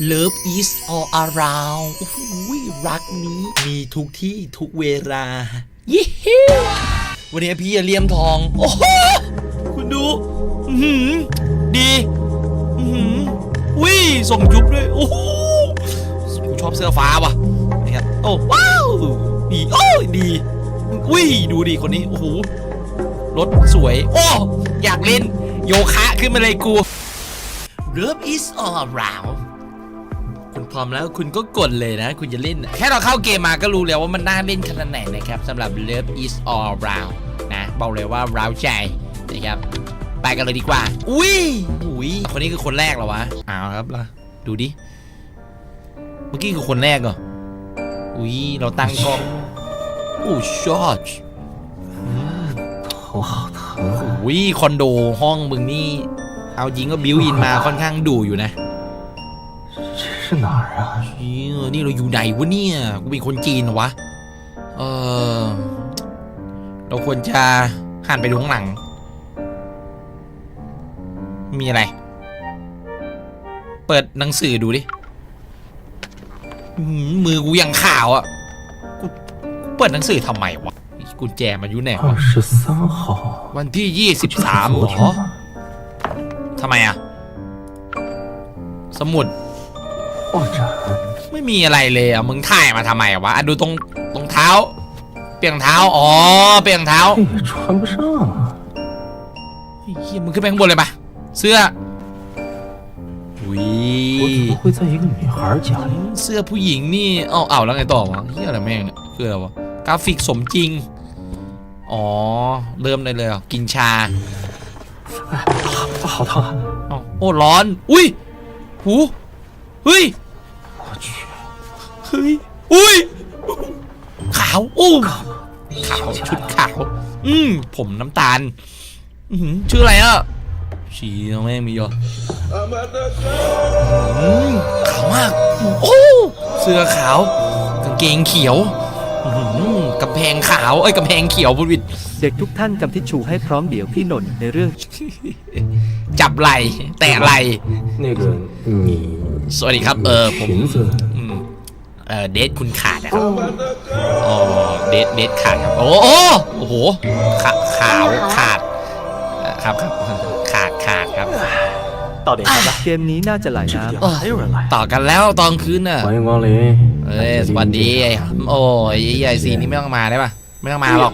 Love is all around โอ้โหรักนี้ มีทุกที่ทุกเวลายี่ฮิววันนี้พี่จะเลี่ยมทอง โอ้โหคุณดูอือหือดีอือหือวิส่งยุบด้วย โอ้โหกูชอบเสื้อฟ้าว่ะนะครับโอ้ว้าวดีโอ้ยดีวิดูดิคนนี้ โอ้โหรถสวย โอ้ อยากเล่น โยคะขึ้นมาเลยกู Love is all around คุณ พร้อมแล้วคุณก็กดเลยนะ คุณจะเล่นแค่เราเข้าเกมมาก็รู้แล้วว่ามันน่าเล่นขนาดไหนนะครับสำหรับ Love is all round นะบอกเลยว่าร้าวใจนะครับไปกันเลยดีกว่า อุ้ยอุ้ยคนนี้คือคนแรกเหรอวะอ้าวครับล่ะดูดิ เมื่อกี้คือคนแรกเหรอ อุ้ยเราตั้งกล้องอู้ชอตอุ้ยคอนโดห้องมึงนี่ เอายิงก็บิวอินมาค่อนข้างดูอยู่นะ 是哪儿啊？ เชี่ยนี่เราอยู่ไหนวะเนี่ย กูเป็นคนจีนเหรอวะ เออ เราควรจะหันไปดูข้างหลัง มีอะไร เปิดหนังสือดูดิอื้อหือมือกูยังขาวอะ่ะ กูกูเปิดหนังสือทำไมวะกุญแจมาอยู่ไหนวะ 二十三号， วันที่ยี่สิบสาม 昨 เหร 天 อ 吗？ ทำไมอะสมุด 画展， ไม่มีอะไรเลยอ่ะ มึงถ่ายมาทำไมวะอ่ะดูตรงตรงเท้า เปลี่ยนเท้า อ๋อ เปลี่ยนเท้า 这也穿不上啊！ เฮียมึงขึ้นไปข้างบนเลยปะเสื้ออุ้ย 我怎么会在一个女孩家里？ เสื้อผู้หญิงนี่เอ้าเอ้าแล้วไงต่อวะเฮียอะไรแม่งเนี่ยคืออะไรวะ กราฟิกสมจริง อ๋อ เริ่มได้เลยเหรอ่ะ กินชา 哎，好疼啊！ เอ้าโอ้ ร้อน อุ้ย หูเฮ้ย 我去， เฮ้ย อุ้ย ขาวอู้ขาวชุดขาว อืมผมน้ำตาล อืมชื่ออะไรอะชีแม่งมีเยออืมขาวมาก โอ้เสื้อขาว กางเกงเขียวกำแพงขาวเอ้ยกำแพงเขียวบุวิดเด็กทุกท่านจำทิชชูให้พร้อมเดี๋ยวพี่นนท์ในเรื่อง จับไหลแตะไหลสวัสดีครับ เออผม เออเดทคุณขาดนะครับอ๋อเดทเดทขาดครับ โอ้โอ้โอ้โหขาขาวขาดเอ่อครับครับขาดขาดครับ 到点下班， เกมนี้น่าจะหลายน้ 这还有人来， ต่อกันแล้วตอนคืนน่ะ 欢迎光临。 เอ้ยสวัสดีไอ้โอ้ยไอ้ซีนี่ไม่ต้องมาได้ปะไม่ต้องมาหรอก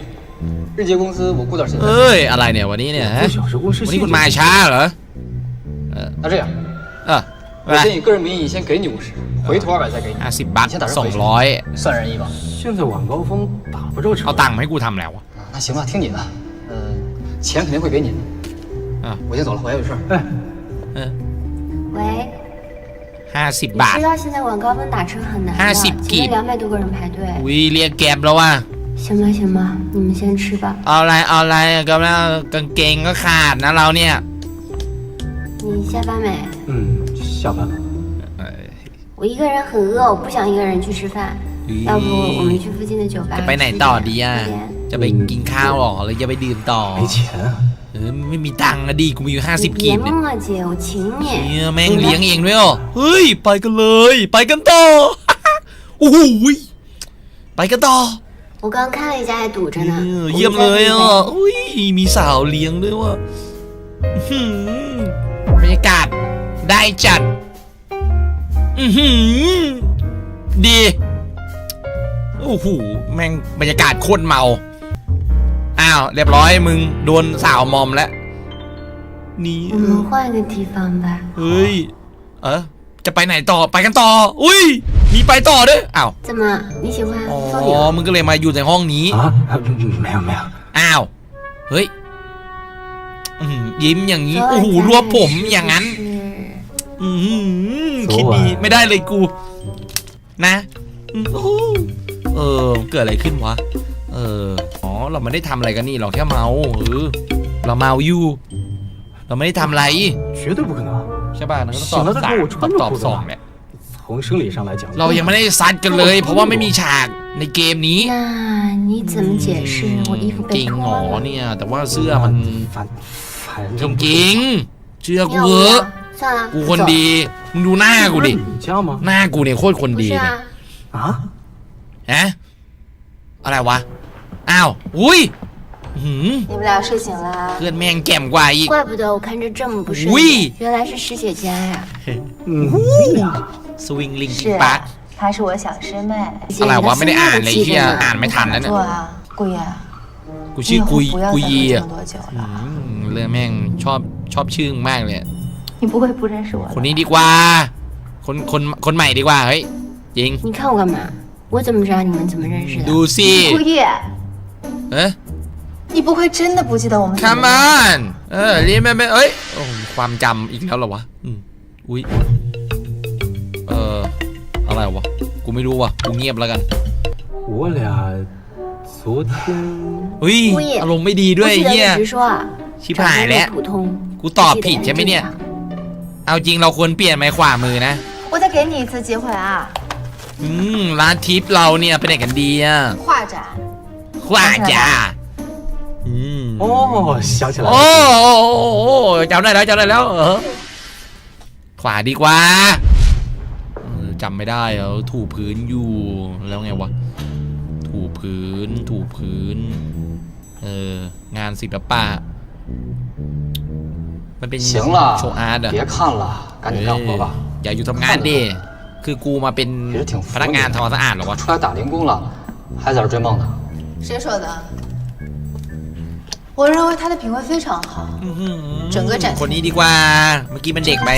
日结公司我顾点现在。 เอ้ย อะไรเนี่ยวันนี้เนี่ยฮะ 不小时公司 วัน 谢 นี้ 谢 คุณมาช้าเหรอ 那这样， เออ 我先以个人名义先给你五十，回头二百再给你， ห้าสิบบาท 你先打สอง 人回去， ร้อย 算人一吧。现在晚高峰打不着车 เอา，ตังค์มาให้กูทำแล้ววะ 啊那行吧，听你的。呃，钱肯定会给你的。啊我先走了，我还有事儿。哎， เออ 喂， ห้าสิบ 你 บาท 知道现在晚高峰打车很难50的，前几面两百多个人排队。 อุ้ยเรียกแกร็บแล้วว่ะ 行吧行吧，你们先吃吧。 เอาอะไรเอาอะไรก็แล้วกางเกงก็ขาดนะเราเนี่ย 你下班没？嗯， 下班了。 我一个人很饿，我不想一个人去吃饭。要不我们去附近的酒吧 จะ 吃 ไป 一 ไหน 点 ต่อดีอ่ะ 喝点 จะไปกินข้าวหรอหรือจะไปดื่มต่อ 没钱啊， เออไม่มีตังค์อะดิกูมีอยู่ห้าสิบ 你 กี 别 บเนี่ย 磨叽，我请 เนี่ย 你。 แม่งเลี้ยงเองด้วยเหรอเฮ้ย ไปกันเลย ไปกันต่อ โอ้โหยไปกันต่อ 我刚看了一下，还堵着 เอ 呢。 อ 我们 เยี่ยม 再 เลย 喝一 อ่ะ 杯 อุ้ยมีสาวเลี้ยงด้วยว่ะอื้อหือบรรยากาศ ได้จัด อือหือดี โอ้โห แม่งบรรยากาศโคตรเมา อ้าว เรียบร้อยมึงโดนสาวมอมแล้ว นี่ 我们换个地方吧。 เฮ้ย เออจะไปไหนต่อ ไปกันต่อ อุ้ย มีไปต่อด้วย อ้าว 怎么你喜欢 อ๋อ 风景？ มึงก็เลยมาอยู่ในห้องนี้ 啊，没有没有， อ้าว เฮ้ยอื้อหือยิ้มอย่างนี้ 昨 โอ้ 晚 โห 家 รวบ 里 ผม 是不 อย่างนั้น 是 คิดดีไม่ได้เลยกู นะเออเกิดอะไรขึ้นวะ เอออ๋อเราไม่ได้ทำอะไรกันนี่เราแค่เมาเออเราเมาอยู่ เราไม่ได้ทำอะไรใช่ป่ะนะก็ตอบสางตอบสองเนี่ยเรายังไม่ได้ซัดกันเลย เพราะว่าไม่มีฉากในเกมนี้จริงหรอเนี่ย แต่ว่าเสื้อมันจริงเชื่อกูเถอ 要？算了， กู 我 คน 走 ดี มึงดูหน้ากู 不 ดิ 是你家吗？ หน้ากูเนี่ยโคตรคน 不 ดี 是 เลย 啊， 啊？ ฮะอะไรวะ อ้าว อุ้ยอื้อหือ 你们俩睡醒了啊。 เพื่อนแม่งแก่มกว่าอีก 怪不得我看着这么不顺喂眼，原来是师姐家呀。嗯，你俩 สวิงลิง 是 กิงปัก 她是我小师妹。 อะไรวะไม่ได้อ่านเลย 记 เฮีย 着 อ่าน 呢。 ไม่ทันแล้วเนี่ย 坐啊，顾爷， กู 你 ชื่อ 以后 กุย 不要 กุย 再喝 ยี 这 อ่ะ 么多酒 อื 了。 มเรื่องแม่งชอบชอบชื่อมากเลย 你不会不认识我 คน 的？ นี้ดีกว่า คนคนคนใหม่ดีกว่า เฮ้ย จริง 你看我干嘛？我怎么知道你们怎么认识的？ ดูสิ 顾爷， เอ๊ะ 你不会真的不记得我们怎么 come 认识 on เออเรียนไม่ไม่เอ้ยโอ้ยความจำอีกแล้วเหรอวะอืมอุ้ย เออ อะไรวะ กูไม่รู้ว่ะ กูเงียบแล้วกัน 我俩昨天 อุ้ย 物业 อารมณ์ไม่ดีด้วย 不记得 เฮีย 就直说啊。 ชิบ 长 หาย 得 แล้ว 又普通， กูตอบ 不记得 ผิด 很 ใช่ไหมเนี่ย 正常 เอาจริงเราควรเปลี่ยนไหมขวามือนะ 我再给你一次机会啊！ อืมร้านทิปเราเนี่ยไปไหนกันดีอ่ะ 画展， ขวาจ้าอืม 哦，想起来 โอ้ 了， โอ้โอ้โอ้จำได้แล้วจำได้แล้ว เออ ขวาดีกว่าเออจำไม่ได้เหรอถูพื้นอยู่ แล้วไงวะ ถูพื้น ถูพื้น เออ งานศิลปะ มันเป็น 行了 โชว์อาร์ตอะ 别看了，赶紧干活吧。 อย่าอยู่ทำงานดิ คือกูมาเป็น 也是挺服 พนักงาน 你 ทำความสะอาดเหรอวะ 出来打零工了，还在这追梦呢。谁说的？我认为他的品味非常好。 อื้อหือ 整个展厅 คนนี้ดีกว่า เมื่อกี้มันเด็กไป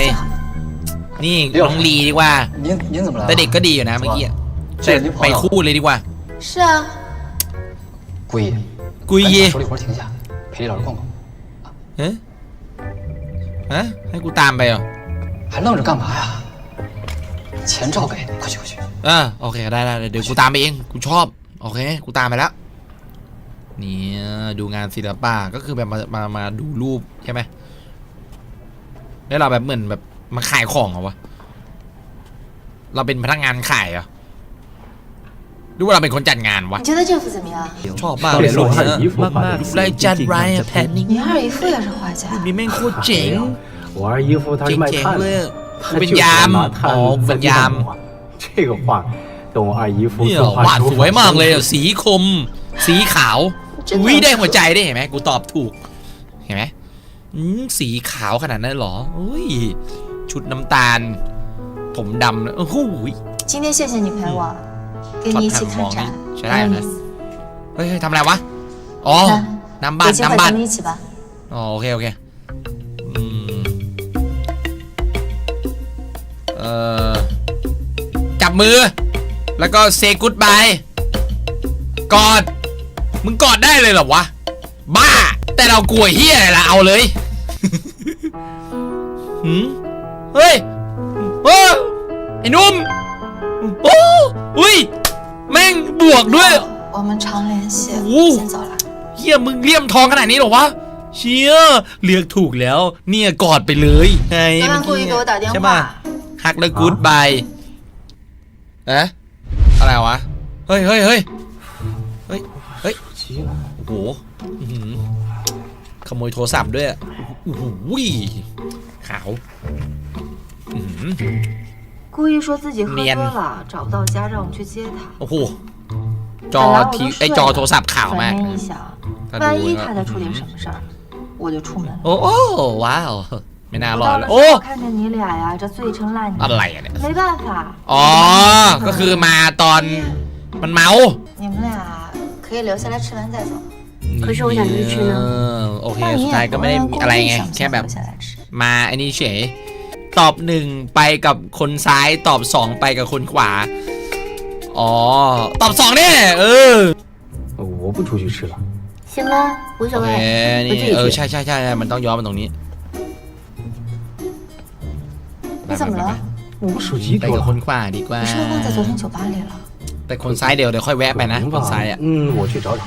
นี่ เดี๋ยว น้องลีดีกว่า 您您怎么来了？ แต่เด็กก็ดีอยู่นะเมื่อกี้อะ 这 แต่ 是您 ไป 朋友。 คู่เลยดีกว่า 是啊，故意。 กุย 赶 เย 紧把手里活停下，陪李老师逛逛。 เอ๊ะ ฮะให้กูตามไปเหรอ 还愣着干嘛呀？钱照给你，快去快去。 เออโอเคได้ได้เดี๋ยวกูตามไปเอง กูชอบ โอเค กูตามไปแล้วเนี่ยดูงานศิลปะก็คือแบบมามามาดูรูปใช่ไหมแล้วเราแบบเหมือนแบบมาขายของเหรอวะ เราเป็นพนักงานขายเหรอ หรือว่าเราเป็นคนจัดงานวะ 你觉得这幅怎么样？ ชอบมากเลย 这是 รูป 我 เนี้ย 二姨夫画 มาก 的 ๆ ไรจัดไร จงๆ อะ ทำ แพ จาก นนิ่ง 你二姨夫也是画家， นี่แม่งโคตรเจ๋ง 我二姨夫他是卖 เจ๋ง 炭 ๆเลย 的， อะกู 他 เป็น 就是 ยาม 拿 อ๋อ 炭 กู 在 เป็น 地 ยาม 上抹。这个画等我二姨夫 เนี่ย 作 วา 画 ด 时候 สวยมากเลย 发 อะ 生 สีคม สีขาว 真的 อุ้ยได้หัวใจได้เห็นไหมกูตอบถูก เห็นไหมอืมสีขาวขนาดนั้นเหรออุ้ย ชุดน้ำตาล ผมดำเลยโอ้โหย 今天谢谢你陪我， ก็นี่สิค่ะจ้ะใช้ได้นะเฮ้ยทำอะไรวะอ๋อน้ำบานน้ำบานอ๋อโอเคโอเคเออจับมือ แล้วก็ say goodbye กอด มึงกอดได้เลยเหรอวะ บ้า แต่เรากลัวเฮียอะละเอาเลยหืมเฮ้ยเฮ้ยไอ้นุ่มโอ้ อุ้ย แม่งบวกด้วย 我们常联系，哦先走了。 เฮียมึงเลี่ยมทองขนาดนี้เหรอวะ เชียเลือกถูกแล้ว เนี่ยกอดไปเลยไง 刚 เมื่ 刚 อ 故 กี้ 意给我打电 ใช่ป่ะ 话， ฮักแล้วกูดบายเอ๊ะอะไรวะ เฮ้ยเฮ้ยเฮ้ยเฮ้ย เฮ้ย 手机了。 โอ้โหอื้อหือขโมยโทรศัพท์ด้วยอะโอ้โหขาวอื้อหือ 故意说自己喝黏多了找不到家，让我们去接他。 โอ้โห จอ 本来我 ที 都 ไอ 睡 จอ 了 โทรศัพท์ขาวมาก 转念一想， ถ้า 万 ดู 一 แล้ว 他再出点什么事儿，我就出门了。 โอ้โอ้ว้าว ไม่น่าร 我 อด 到 แล้ว 了 โอ้ 之后看见你俩呀，这醉成烂泥， อะไรอะเนี่ย 没办法。 อ๋อ ก็คือมาตอนมันเมา 你们俩可以留下来吃完再走。可是我想出去呢 เออโอเค 那你 สุดท้าย 也 ก็ 不 ไม่ได้ 按 มี 工 อะไร 地 ไง 上 แค่ 下 แบบ 留下来吃。 มาไอ้นี่เฉย ตอบหนึ่งไปกับคนซ้ายตอบสองไปกับคนขวา อ๋อ ตอบสองเนี่ยเออ 我不出去吃了，行吧，无所 โอ 谓， เค 我 นี่ 自 เออ 己去。 ใช่ใช่ใช่ใช่มันต้องย้อนมาตรงนี้ 你怎么了？我手机 ไป 丢 กับค 了。 นขวาดีกว่า 你是不是忘在昨天酒吧里了？ แต่คนซ้ายเดี๋ยวเดี๋ยวค่อยแวะไปนะ 可能 คน 吧 ซ้ายอ่ะ 嗯，我去找找。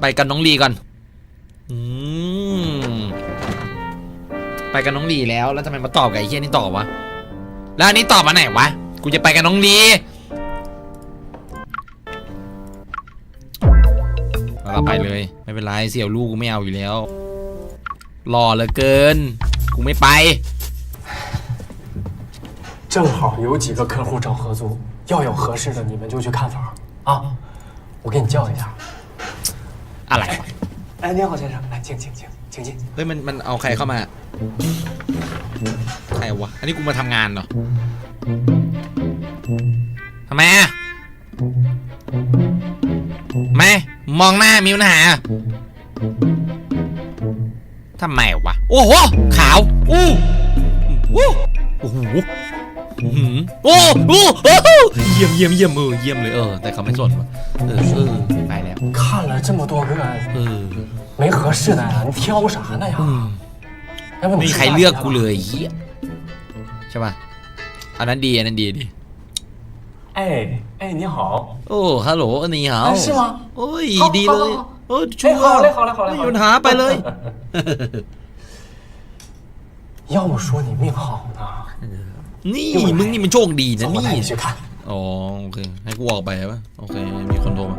ไปกับน้องลีก่อน ไปกับน้องลีแล้ว แล้วทำไมมาตอบกับไอ้เฮียนี่ตอบวะ แล้วอันนี้ตอบมาไหนวะ กูจะไปกับน้องลีเอาเราไปเลย ไม่เป็นไร เสี่ยวลูกกูไม่เอาอยู่แล้ว รอเหลือเกิน กูไม่ไป 正好有几个客户找合租，要有合适的你们就去看房啊。我给你叫一下。 อะไรวะ 哎，您好，先生，来，请请请，请进。 เฮ้ยมันมันเอาใครเข้ามา ใครวะ อันนี้กูมาทำงานเหรอทำไมอะไม่มองหน้ามีปัญหาทำไมวะ โอ้โห ขาว อู้อู้โอ้โหอื้อหือโอ้โหโอ้โหเยี่ยมเยี่ยมเยี่ยมเออเยี่ยมเลยเออ แต่เขาไม่สนวะเออเออไปแล้ว 看了这么多个， เออ 没合适的呀，你挑啥呢呀？ อืม 要不 ไม่ 你 มี 试 ใคร 驾 เลือก 一下 กู 吧 เลยเฮียใช่ป่ะ อันนั้นดี อันนั้นดีดี 哎哎，你好， โอ้ฮัลโหลอันนี้เหรอ 哎是吗？ โอ้ย 好 ดี 好 เลย 好好 โอ้ยชัว 哎， ร์ 好嘞，好嘞，好嘞， ไม่ 好 มี 嘞 ปัญหาไปเลย 要不说你命好呢， นี่มึงนี่มันโชคดีนะ 走，我 นี่ 带你去看。 อ๋อโอเค ให้กูออกไปป่ะ โอเค มีคนโทรมา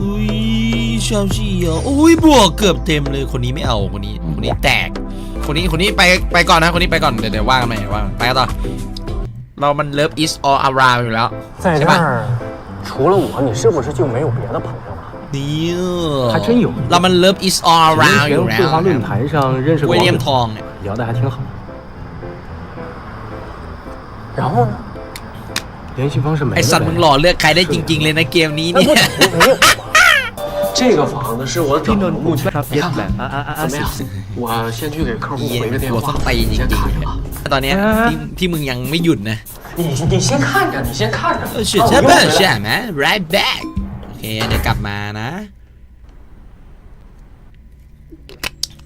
อุ้ย ชาวชีเหรออุ้ยบวกเกือบเต็มเลย คนนี้ไม่เอา คนนี้ คนนี้แตก คนนี้ คนนี้ไป ไปก่อนนะ คนนี้ไปก่อน เดี๋ยวเดี๋ยวว่ากันใหม่ว่ากันไปกันต่อ เรามัน love is all around อยู่แล้ว 在这儿，除了我，你是不是就没有别的朋友了？ นี่ 还真有 เรามัน love is all 几 around 年 อยู่ 前 แล้ 对 ว 话论坛上认识过 วิลเลียมทองเนี่ย 聊得还挺好，然后呢？联系方式没 ไอ 了 สัตว์มึงห 呗。 ล่อเลือกใครได้จริง ๆ เลยนะเกมนี้ 那 เนี่ย 不没有吗？ 这个房子是我 พี่ 等 น 的 นท์ 目 พูด 前， ครับ 你 เย็ด 看 แบ 看 บอ่ะอ่ะอ่ะ 怎么样 สิ 我先去给客户 เหี้ย 回个电 หัว 话 ส้น，ตีนจ 你先 ริง 看 ๆ 着 เลย 吧。 ตอนเนี้ยที่ที่มึงยังไม่หยุดนะ 你你先看着，你先看着。 เออ 啊 เชื่อ 我 ใช่ 又 ป่ะ 回来 ใช่ไหม right back โอเค เดี๋ยวกลับมานะ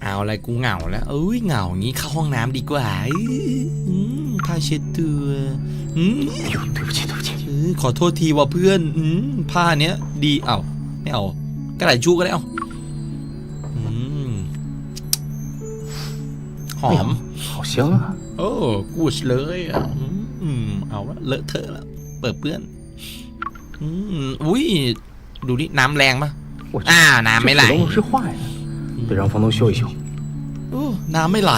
เอาอะไรกูเหงาแล้วเอ้ยเหงางี้เข้าห้องน้ำดีกว่าอื้ออืมผ้าเช็ดตัวอืม 对不起，对不起， เออขอโทษทีว่าเพื่อน อืมผ้าเนี้ย ดี เอ้าไม่เอา กระดาษชูก็ได้เอ้าอืมหอม 好香啊！ โอ้กูชเลยอ่ะอืมอืมเอาละเลอะเทอะแล้วเปิดเปื้อน อืมอุ้ย ดูนี่น้ำแรงปะ 我去 อ่า น้ำไม่ไหล 这水龙头是坏的，得让房东修一修。 โอ้น้ำไม่ไหล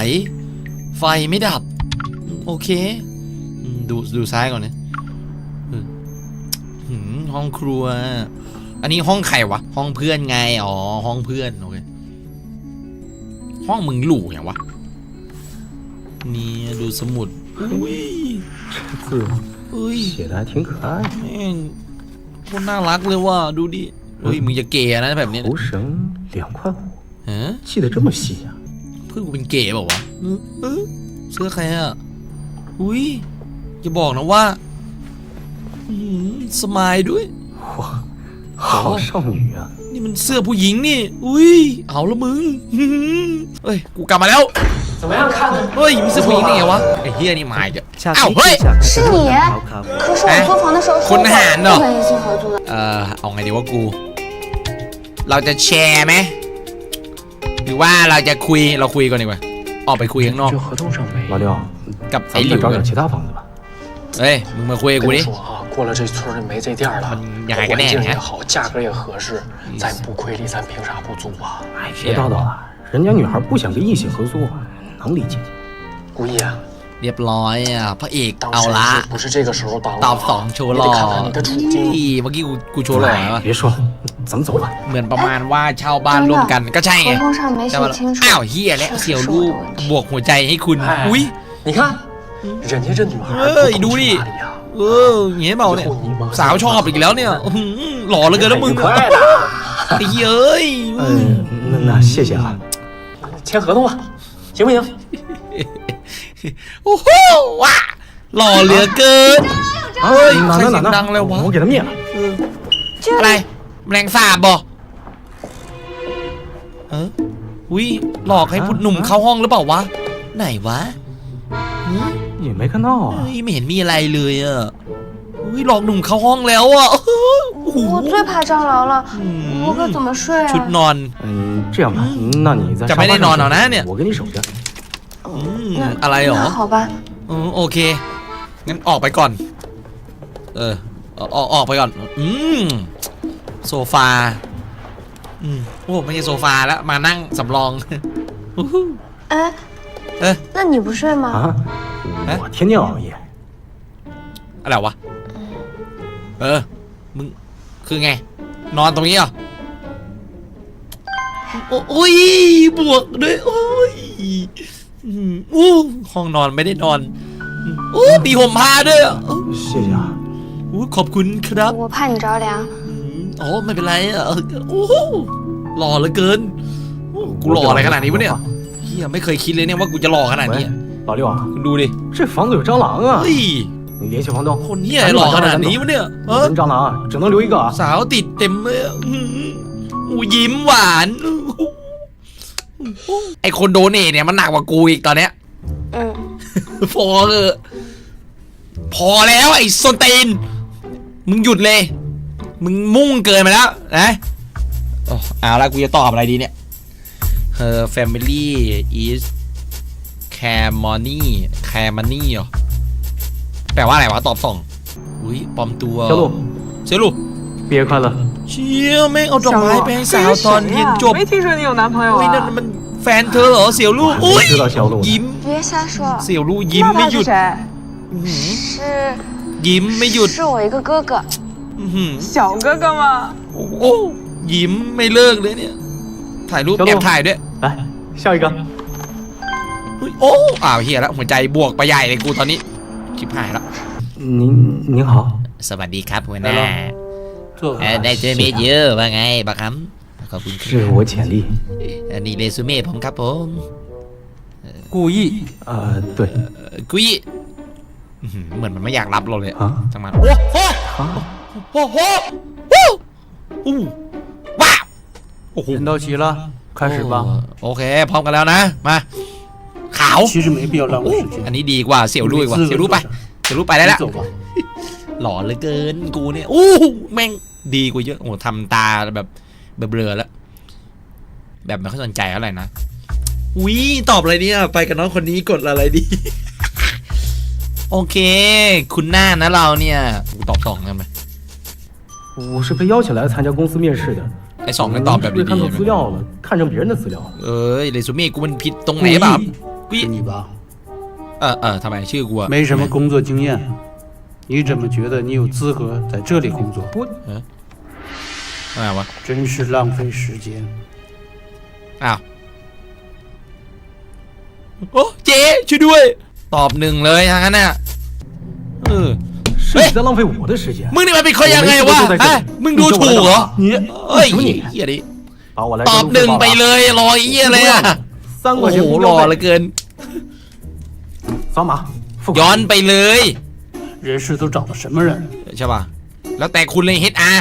ไฟไม่ดับ โอเคอืมดูดูซ้ายก่อนเนี่ยเออหืมห้องครัว อันนี้ห้องใครวะ ห้องเพื่อนไง อ๋อ ห้องเพื่อน โอเค ห้องมึงหลู่อย่างวะ นี่ดูสมุด อุ้ย 字 อุ้ย 写的还挺可爱的， แม่งโคตรน่ารักเลยว่ะ ดูดิเฮ้ย มึงจะเกย์นะแบบเนี้ย 头绳两块五， ฮะ 系得这么细呀、 เพื่อนกูเป็นเกย์เปล่าวะเออเออเสื้อใครอ่ะ อุ้ยอย่าบอกนะว่าอื้อหือสมายด้วย 好少女啊！ นี่มันเสื้อผู้หญิงนี่ อุ้ย เอาละมึงอื้อหือเฮ้ย กูกลับมาแล้ว 怎么样？看的？ เฮ้ย มีเสื้อผู้หญิงได้ไงวะ ไอ้เฮียนี่มาอีกอะ ฉาก อ้าว นี้ เฮ้ คื ย อฉาก 是你 ขาวขาว 可是我租房的时候说 คน 过 หารเหรอ 不可以性合租的。 เออเอาไงดีว่ากู เราจะแชร์ไหม หรือว่าเราจะคุย เราคุยก่อนดีกว่า ออกไปคุยข้างนอก 这合同上没。老六， กับไอ้ 咱 ห 们 ลิ 再 ว 找 กัน 点其他房子吧。 เฮ้ย มึงมาคุยกับกู 跟 ดิ 你说啊， 过了这村儿就没这店儿了，你还跟那呢环境也好，价格也合适，咱不亏利，咱凭啥不租啊？哎，别叨叨了，人家女孩不想跟异性合租，能理解。故意啊， เรียบร้อยอ่ะ พระเอก 当 เอาละ 时是不是这个时候当 ตอบสอง 啊？ โชว์ 你 หล่ 得 อ 看看你的处境。 นี่เมื่อกี้กูกูโชว์หล่อวะ 哎，别说了，咱们走吧。 เหมือนประมาณว่าเช่าบ้านร่วมกันก็ใช่ไง 合同上没 ใช่ปะ 写清楚。 อ้าวเฮียและ 确实 เสี่ยว 是 รู 我 ป 的问题 บวกหัวใจให้คุณ 哎 อุ้ย 你看，人家这女孩哎不懂ดูดิ 去哪里呀？ เออเงี้ยเปล่าเนี่ย สาวชอบอีกแล้วเนี่ยอื้อหือหล่อเหลือเกินแล้วมึง 快的， ไอ้เหี้ยเอ้ย 嗯，那那谢谢啊。签合同吧，行不行？ โอ้โหว้าหล่อเหลือเกิน 啊， เฮ้ย 哪 ใคร 哪 เสียง 哪 ดังเลยวะ 哪，我给他灭了。 อะไรแมลงสาบบ่เอออุ้ยหลอกให้ผู้หนุ่มเข้าห้องหรือเปล่าวะ ไหนวะหื อ 也没看到啊。 เฮ้ยไม่เห็นมีอะไรเลยอ่ะอุ้ยหลอกหนุ่มเข้าห้องแล้วอ่ะโอ้โห 我最怕蟑螂了，我可怎么睡 ชุด 啊？ นอน 嗯，这样吧，那你在怎么沙发上没得暖暖呢睡你我给你守着。 อืมอะไรหรอ 那好吧， อืมโอเค งั้นออกไปก่อน เออออกออกออกไปก่อน อืมโซฟา อืมโอ้ไม่ใช่โซฟาแล้ว มานั่งสำรอง อู้หู 哎， เอ๊ะ 那你不睡吗？啊，哎我天天熬夜。 อะไรวะ เออ มึง คือไง นอนตรงนี้เหรอโอ้โอ้ย บวกด้วย โอ้ยอืมอู้ห้องนอนไม่ได้นอนอู้มีห่มผ้าด้วยอ่ะ 谢谢啊。 อู้ขอบคุณครับ 我怕你着凉。 อืมอ๋อไม่เป็นไรอ่ะเออโอ้โหหล่อเหลือเกินโอ้กูหล่ออะไรขนาดนี้วะเนี่ยเ ฮียไม่เคยคิดเลยเนี่ยว่ากูจะหล่อขนาดนี้ 喂 อ่ะ，老六啊， คุณดูดิ 这房子有蟑螂啊！ เฮ้ย 你联系房东， คนเฮียหล่อขนาดนี้วะเนี่ยเออ 人蟑螂啊，只能留一个啊。 สาวติดเต็มเลยอ่ะอื้อหืออู้ยิ้มหวานอู้หูไอคนโดเนทเนี่ยมันหนักกว่ากูอีกตอนเนี้ย 嗯， พอเออพอแล้วไอ้โซนตีน มึงหยุดเลย มึงมุ่งเกินไปแล้วนะโอ้เอาละกูจะตอบอะไรดีเนี่ย Her family is care money care money เหรอ แปลว่าอะไรวะ ตอบสองอุ้ยปลอมตัว 小鹿， เสียลูก 毕业快乐！ เชี่ยแม่งเอาดอกไม้ไปให้สาวตอนเรียนจบ 没听说你有男朋友 อุ้ยนั่น 啊？ มันแฟนเธอเหรอ เสี่ยวลูก อุ้ย 知道小鹿呢 ยิ้ม 别瞎说， เสี่ยวลูกยิ้ม 那 ไม่ 他 หยุ 是 ด 谁？ อื้อหือ 是 ยิ้มไม่หยุด 是我一个哥哥。 อื้อหือ 小哥哥吗？ โอ้โหยิ้มไม่เลิกเลยเนี่ย ถ่ายรูป เดี๋ยว แอบถ่ายด้วย 来，下一个。 เฮ้ยโอ้อ้าวเฮียแล้วหัวใจบวกไปใหญ่เลยกูตอนนี้ชิบหายแล้ว 您您好， สวัสดีครับหัวหน้า 坐 เอ่อได้เจอเมดเยอะว่าไงบักครับขอบคุณค 这 รับ 是我简历。 อันนี้เรซูเม่ผมครับผม 故意呃，对 เอ่อกุยอื้อหือเหมือนมันไม่อยากรับเราเลย 啊 จังมันโอ้โห 啊， โอ้โหวู้อู้ว้าว โอ้โห 人到齐了，开始吧。 โอเค พร้อมกันแล้วนะ มา ขาว 其实没必要浪费时 อัน 间。 นี้ดีกว่าเสี่ยวลุยกว่า 你自 เสี่ยวลุยไป เสี่ยวลุยไปได้ 你 แล้ว 走吧。 หล่อเหลือเกินกูเนี่ยอู้หูแม่งดีกว่าเยอะโอ้โหทำตาแบบเบลอๆแล้ว แบบไม่ค่อยสนใจเท่าไหร่นะอุ้ยตอบอะไรเนี่ยไปกับน้องคนนี้กดอะไรดี โอเค คุณหน้านะเราเนี่ยกูตอบสองกันไหม 我是被邀请来参加公司面试的。 ไอ้สองกันตอบแบบ 是不是 ดี 看 ๆ 错 ใช่ไห 资 ม 料了，看成别人的资料了。 เอ้ยเรซูเม่กูมันผิดตรงไหนบ้างกุ้ย 是你吧？ เออเออทำไมชื่อกูอะ 没什么工作经验，你怎么觉得你有资格在这里工作？我 ทำไมวะ 真是浪费时间。 อ้าวโอ้เจ๊ช่วยด้วย ตอบหนึ่งเลยทางนั้นน่ะเออ 是你在浪费我的时间。 มึงนี่มันเป็นคนยังไงวะฮะมึงดูถูกเหรอ 你 เอ้ย 什么你？ เฮียดิ 把我来 ตอบหนึ่งไปเลยรอเฮียเลยอะ 三 โอ้ 块 โห 钱不 หล่อ 交 เหลือ 费， เกิน 扫码。付款 ย้อนไปเลย 人事都找的什么人？ ใช่ป่ะ แล้วแต่คุณเลย HR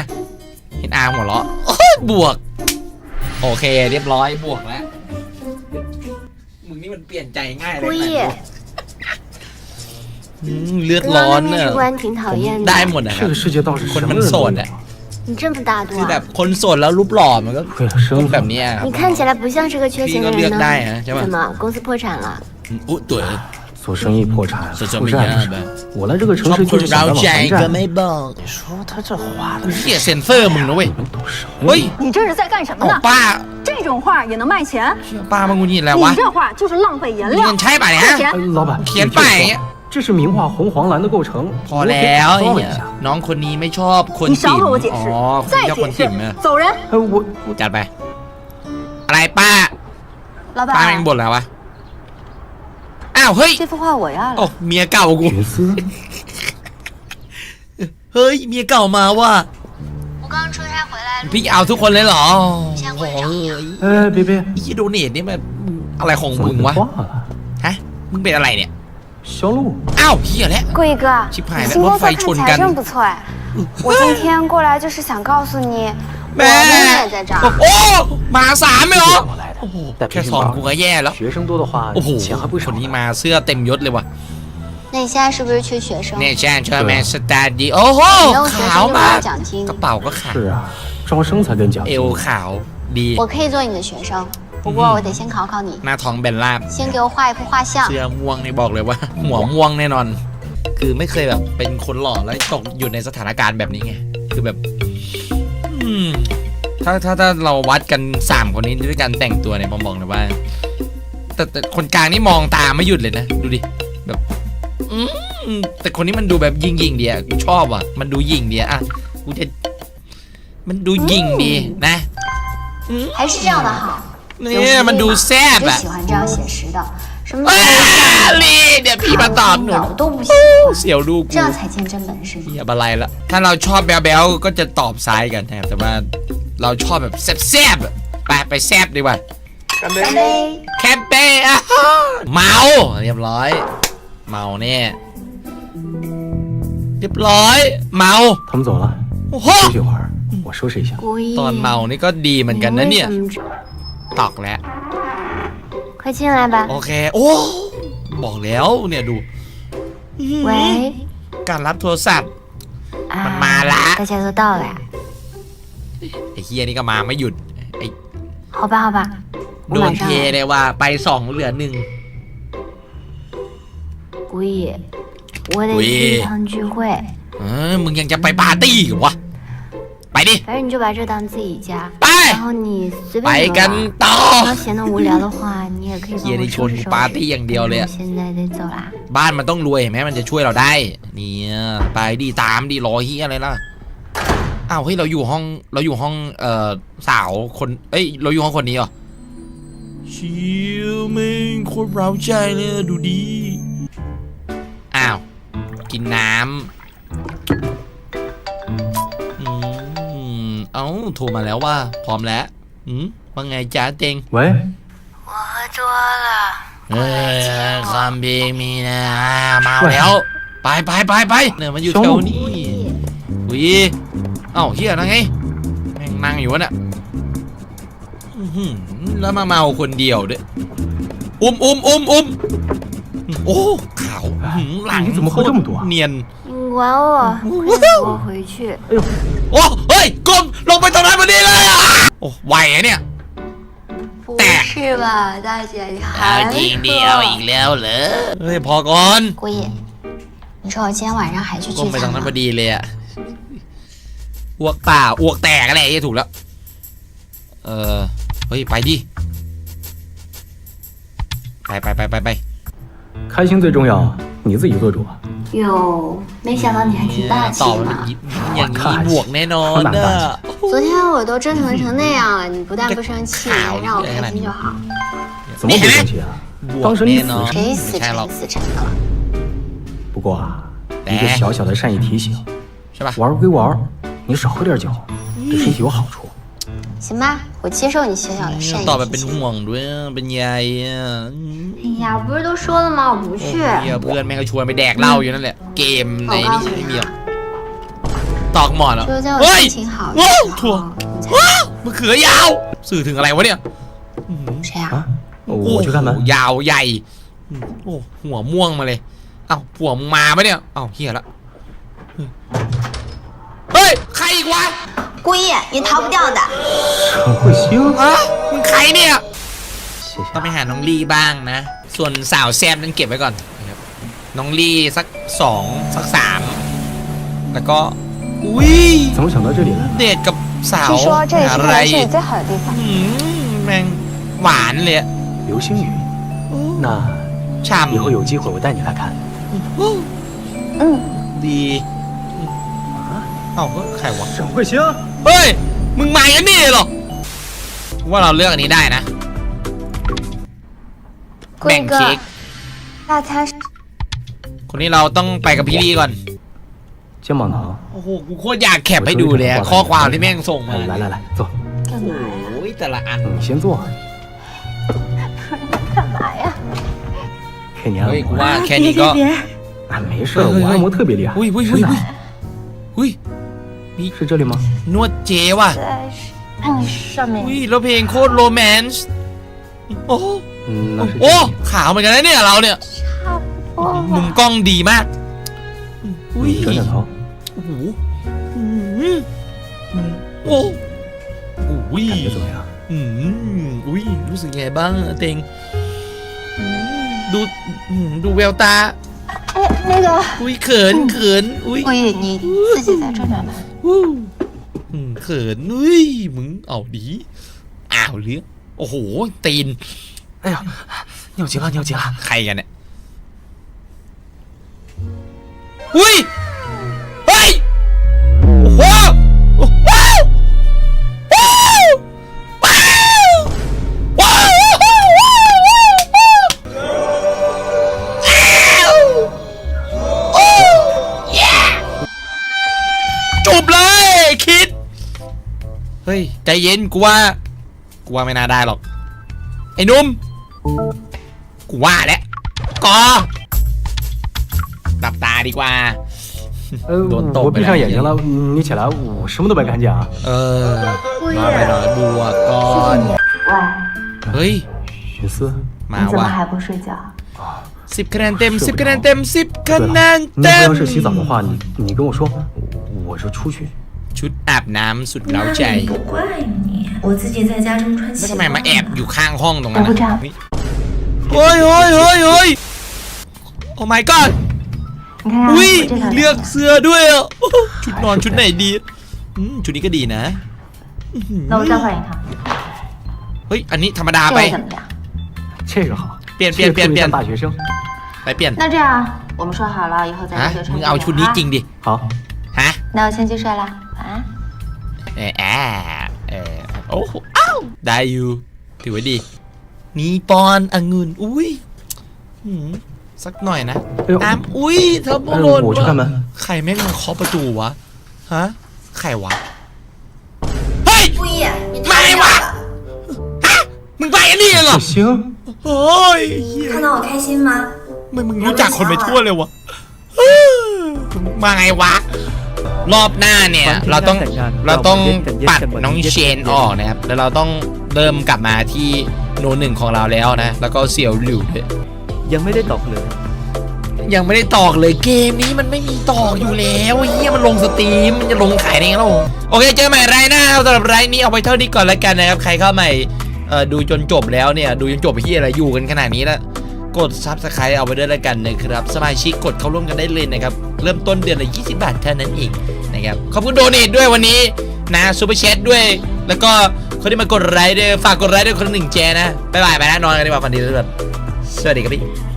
HR หัวเราะโอ้ยบวก โอเค เรียบร้อยบวกแล้ว มึงนี่มันเปลี่ยนใจง่ายเลย 故意， อืมเลือด 刚 ร้อ 刚 น 那面 น่ะ 试官挺讨厌 ได้ 的。 หมดนะค 这 รับ 个世界倒是คน 什么 มัน 人 โส 都 ด 有 อ่ะ 你这么大度 คือแบบ 啊？ คนโสดแล้วรูปหล่อมันก็ 为了 ต้ 生 องแบบ 存， เนี้ยครับ 你看起来不像是个缺钱的第一个略人呢带啊是吧。怎么公司破产了？ อุ้ยตุ๋ย 做生意破产，是这么负债样的不少。我来这个 ช 城 อบ 市 ค 就是 น 想 เรา 来往 ใจ 还 ก็ 债。 ไม่บอก 你说他这话的， เฮียเซ็นเซอร์มึงนะเว้ย 你们懂什么？ เฮ้ย 你这是在干什么 โอ้ 呢？ ป้า 这种画也能卖钱？ เชี่ยป้ามันงูหินแล้ววะ 你这画就是浪费颜 มี 料 เงิน。ใช้ป่ะเนี่ย 付 ฮะ 钱哎，老板，填你听我摆说 这是名画红黄蓝的构成， พอ 我给 แล้ว 你 ไอ้ 装了 เหี้ 一 ย 下。 น้องคนนี้ไม่ชอบคน 你 ติ่ 少 ม 和我解 อ๋ 释 อคน 再 ชอบคน 解 ติ่ม 释 เนี่ย 走人。哎，我我 จัดไป อะไรป้า 老 ป้าแม่ง 板， บ่นแล้ววะ อ้าว เฮ้ย 这幅画我要 โอ้ 了。 เมียเก่ากู 寻思， เฮ้ย เมียเก่ามาว่ะ 我刚出差回来， พี่เอาทุกคนเลยเหรอโอ้โหเฮ้ย 哎，别别， ไอ้เหี้ยโดเนทนี่มันอะไรของ 怎 มึ 么 ง 变 วะ 化了？ ฮะ มึงเป็นอะไรเนี่ย 小鹿， อ้าวเฮียแล้ว 故意哥，去拍的你今天我非色看起来春干真不错哎。我今天过来就是想告诉你，我 แม่ 的也在这儿。 โอ้มาสามเลยเหรอ 我来的，带培 แค่ 训 สอง 班 กูก็แย่แล้ว 学生多的话 โอ้โห 钱还不 ค 少 น 呢。 นี้มาเสื้อเต็มยศเลยว่ะ 那你现在是不是缺学生？ เนี่ยใช่ใช่ไหมสตาร์ดีโอ้โห 没有学 ขาว 生就没 มาก 有奖金 ก。ระเป๋าก็ขาว 是啊，招生才跟奖 เอ 金 ว。ขาวดี 我可以做你的学生， 不过我得先考考你， หน้าท้องแบนราบ 先给我画一幅画像。 เสื้อม่วงนี่บอกเลยว่า หัวม่วงแน่นอน คือไม่เคยแบบเป็นคนหล่อแล้วตกอยู่ในสถานการณ์แบบนี้ไง คือแบบ อืม ถ้าถ้าถ้าเราวัดกันสามคนนี้ด้วยการแต่งตัวเนี่ยผมบอกเลยว่า แต่แต่คนกลางนี่มองตามไม่หยุดเลยนะ ดูดิ แบบอืมแต่คนนี้มันดูแบบยิงยิงๆดีอะกูชอบอ่ะ มันดูยิงดีอะอ่ะกูจะ มันดูยิงดีนะ 还是这样的好。 เนี่ยมันดูแซ่บ 就 อ่ะ 喜欢这样写实的，什么 อ้าลีเดี๋ยวพี่มาตอบหนู 脑都不喜 เสียวดู 欢， กู 这样才见真本事。 เฮียอะไรละถ้าเราชอบแบ๊วๆก็จะตอบซ้ายกันนะครับแต่ว่าเราชอบแบบแซ่บๆอะไปไปแซ่บดีกว่า 干杯！ แคมเปญอ่ะเมาเรียบร้อย เมาเนี่ยเรียบร้อย เมา 他们走了， โอ้โห 休息会儿，我收拾一下。故意。 ตอนเมานี่ก็ดีเหมือนกันนะเนี่ย 你为什么只 ตอกแล้ว 快进来吧 โอ。เค โอ้บอกแล้วเนี่ยดู 喂， การรับโทรศัพท์ 啊มันมาละ 大家都到了呀？ ไอ้เฮียนี่ก็มาไม่หยุดไอ้ 好吧，好吧，我 โดน 马 เท 上来。 เลยว่าไปสองเหลือหนึ่ง 故意，我得故去意一趟聚会， เออมึงยังจะไปปาร์ตี้กับวะ ไปดิ 反正你就把这当自己家， ไป 然后你随 ไป 便怎 กั 么 น 玩。 ต่อ 你要闲得无聊的话，你也可以帮 เฮีย 我 นี่ช 收 วน 拾 กู 收 ปาร์ตี้ 拾。 อย่างเดียวเลย 我 อะ 现在得走啦。 บ้านมันต้องรวยเห็นไหมมันจะช่วยเราได้ เนี่ยไปดิตามดิรอเฮียอะไรล่ะ อ้าวเฮ้ยเราอยู่ห้องเราอยู่ห้องเอ่อสาวคนเอ้ยเราอยู่ห้องคนนี้เหรอเชิวมึงโคตรเร้าใจเลยอะดูดีอ้าว กินน้ำ าโทรมาแล้วว่า พร้อมแล้ว อืมว่าไงจ้าเต็ง 喂，我喝多了， เออความเพลงมีนะมาแล้ว ไปไปไปไปเนี่ยมันอยู่แถวนี้อุ้ยเอ้าเฮียนะไงแม่งนั่งอยู่วะเนี่ยอื้อหือแล้วมาเมาคนเดียวด้วยอุ้มอุ้มอุ้มอุ้มโอ้ขาวอื้อหือหลัง 你怎么喝这么多啊 เนียน 你管我，快带我回去。 โอ้เฮ้ยกลมลงไปตรงนั้นพอดีเลยอ่ะโอ้ไหวอะเนี่ย 不带是吧，大姐，你 เอา 还 จริงเดียวอีก 喝？ แล้วเหรอเฮ้ยพอก่อน 故意，你说我今天晚上还去 ก้ม 聚 ไปตร 餐 งนั้นพ 吗 อ？ดีเลยอะอ้วกเปล่าอ้วกแตกอะไรไอ้ถูกแล้ว เออ เฮ้ย ไปดิ ไปไปไปไปไป 开心最重要你自己做主啊。哟没想到你还挺大气的嘛我大气我哪大气。昨天我都折腾成那样了你不但不生气还让我开心就好。怎么不生气啊？当时你死。沉死沉死沉的了不过啊一个小小的善意提醒。玩归玩你少喝点酒对身体有好处。行吧，我接受你小小的善 ตอบแบบ 意 เป็น 提 ห่ 醒。 วงด้วยเป็นใยอ่ะอืม 哎呀，不是都说了吗？我不 โอ้ 去。 เหี้ยเพื่อนแม่งก็ชวนไปแดกเหล้าอยู่นั่นแหละ เกมในนี่ใช่ไม่มีหรอกตอกหมอนเหรอ 只有在我 เฮ้ย 心情好的 ว้าว 时 ถั่ว 候，你才 ว้าวมะเขือยาว สื่อถึงอะไรวะเนี่ย 谁呀、啊，我去看 โอ้ 门 โห。ยาวใหญ่อืมโอ้หัวม่วงมาเลย เอ้าผัวมึงมาปะเนี่ย เอ้าเฮียละเฮ้ย ใครอีก วะ 故意，你逃不掉的。沈慧星， ฮะมึงใครเนี่ย 谢 ต้อง 谢 ไป。หาน้องลี่บ้างนะ ส่วนสาวแซมนั้นเก็บไว้ก่อนนะครับน้องลี่สักสองสักสามแล้วก็ อุ้ย 怎么想到这里来了？ เดทกับสาว 据说这里是 อะไร 台湾这里最好的地方。 อืมแม่งหวานเลยอะ 流星雨。那 ฉ่ 以后有机会我带你来看。 嗯， ำดี เอ้าเฮ้ยใครวะ 沈慧星， เฮ้ย มึงมาอย่างนี้เหรอ ว่าเราเลือกอันนี้ได้นะ แบ่ง 贵 เค้ก 哥，大餐是 คนนี้เราต้องไปกับพี่ลี่ก่อน 肩膀疼。 โอ้โห กูโคตรอยากแคปให้ดูเลยอะข้อความที่แม่งส่งมา 来来来，坐，干嘛呀？ โอ้ยแต่ละอัน 你先坐。干嘛呀？给你按 เฮ้ย กู 摩。 ว่าแค่นี้ก็ 啊，没事，喂喂我按摩特别厉害。 อุ้ยอุ้ย 真 อุ้ย 的， อุ้ย 是这里吗？ นวดเจว่ะ 在嗯上 อุ้ย 面。 แล้วเพลงโคตรโรแมนต์โอ้ 嗯，那是这 โอ้ 里。 ขาวเหมือนกันนะเนี่ยเราเนี่ย 哦 มุมกล้องดีมาก อุ้ย 你转转头。 โอ้โหอืมโอ้โอ้ย 感觉怎么样？ อืมอุ้ยรู้สึกไงบ้างอะเต็งอืมดูอืมดูแววตา 哎，那个 อุ้ยเขินเขินอุ้ย 故意你自己在这转吧。 วู้อืมเขินอุ้ยมึงเอาดีอ้าวเลี้ยงโอ้โห ตีน 哎呀， 尿急了，尿急了！ ใครกันเนี่ยอุ้ย ใจเย็นกูว่า กูว่าไม่น่าได้หรอก ไอ้หนุ่ม กูว่าแล้วกอหลับตาดีกว่า 呃，多逗我呗闭上眼睛了，你起来，我什么都没看见啊。 เออ มาไปหน่อยบัวก่อน 喂， เฮ้ย 寻思， มา 你怎么 ว่ะ 还不睡觉？ สิบคะแนนเต็มสิบคะแนนเต็มสิบคะ 对 แน 了 น，你 เต็ม 要是洗澡的话，你你跟我说，我就出去。 ชุดอาบน้ำสุดเล้าใจ 不怪你，我自己在家中穿 แล้ว 习 ทำไม 惯 มาแอบอยู่ 了。 ข้างห้องตรงนั้น 我不这样 อะเฮ้ยเฮ้ยเฮ้ยเฮ้ยโอ้ my god 你看看 อุ้ย 我这条 เลือก 链子， เสื้อด้วยอ่ะโอ้โหชุดนอนชุดไหนดีอืมชุดนี้ก็ดีนะ 那我再换一套， เฮ้ย อันนี้ธรรมดา 这 ไป 个怎么样？这个好，变变这个特别变变像大学生。 ไปเปลี่ยน 那这样我们说好了，以后咱 ฮะ 们就穿 มึง 这 เอา 个 ชุดนี้ 啊 จริงดิ 好， ฮะ 那我先去睡了， 晚安。 เออแอบเออโอ้โหอ้าวได้อยู่ ถือว่าดี นี่ปอนองุ่น อุ้ยหืมสักหน่อยนะ 哎呦， น้ำอุ้ยเธอโม 哎 โลน 我去开门。 ใครแม่งมาเคาะประตูวะ ฮะ ใครวะ เฮ้ย 不一，你 มาไงวะฮะ มึงไปอันนี้เหรอ 不行， โอ้ยเหี้ย 看到我开心吗？ มึงมึงรู้จักคนไปทั่วเลยวะมึงมาไงวะ รอบหน้าเนี่ยเราต้องเราต้องปัดน้องเชนออกนะครับ แล้วเราต้องเริ่มกลับมาที่โนหนึ่งของเราแล้วนะ แล้วก็เสี่ยวหลิวด้วยยังไม่ได้ตกเลย ยังไม่ได้ตอกเลยเกมนี้มันไม่มีตอกอยู่แล้วเฮียมันลงสตรีมมันจะลงขายได้ไงล่ะโอเคเจอใหม่ไรหน้าครับสำหรับไรนี้เอาไปเท่านี้ก่อนแล้วกันนะครับ ใครเข้าใหม่เอ่อดูจนจบแล้วเนี่ย ดูจนจบไปที่อะไรอยู่กันขนาดนี้แล้ว กดซับสไครต์เอาไว้ด้วยแล้วกันนะครับ สมาชิกกดเข้าร่วมกันได้เลยนะครับ เริ่มต้นเดือนละ 20 บาทเท่านั้นเองนะครับ ขอบคุณโดเนทด้วยวันนี้นะซูเปอร์แชทด้วย แล้วก็คนที่มากดไลค์ด้วยฝากกดไลค์ด้วยคนหนึ่งแจนะ บ๊ายบายไปนะนอนกันดีกว่าฝันดีทุกคนสวัสดีครับพี่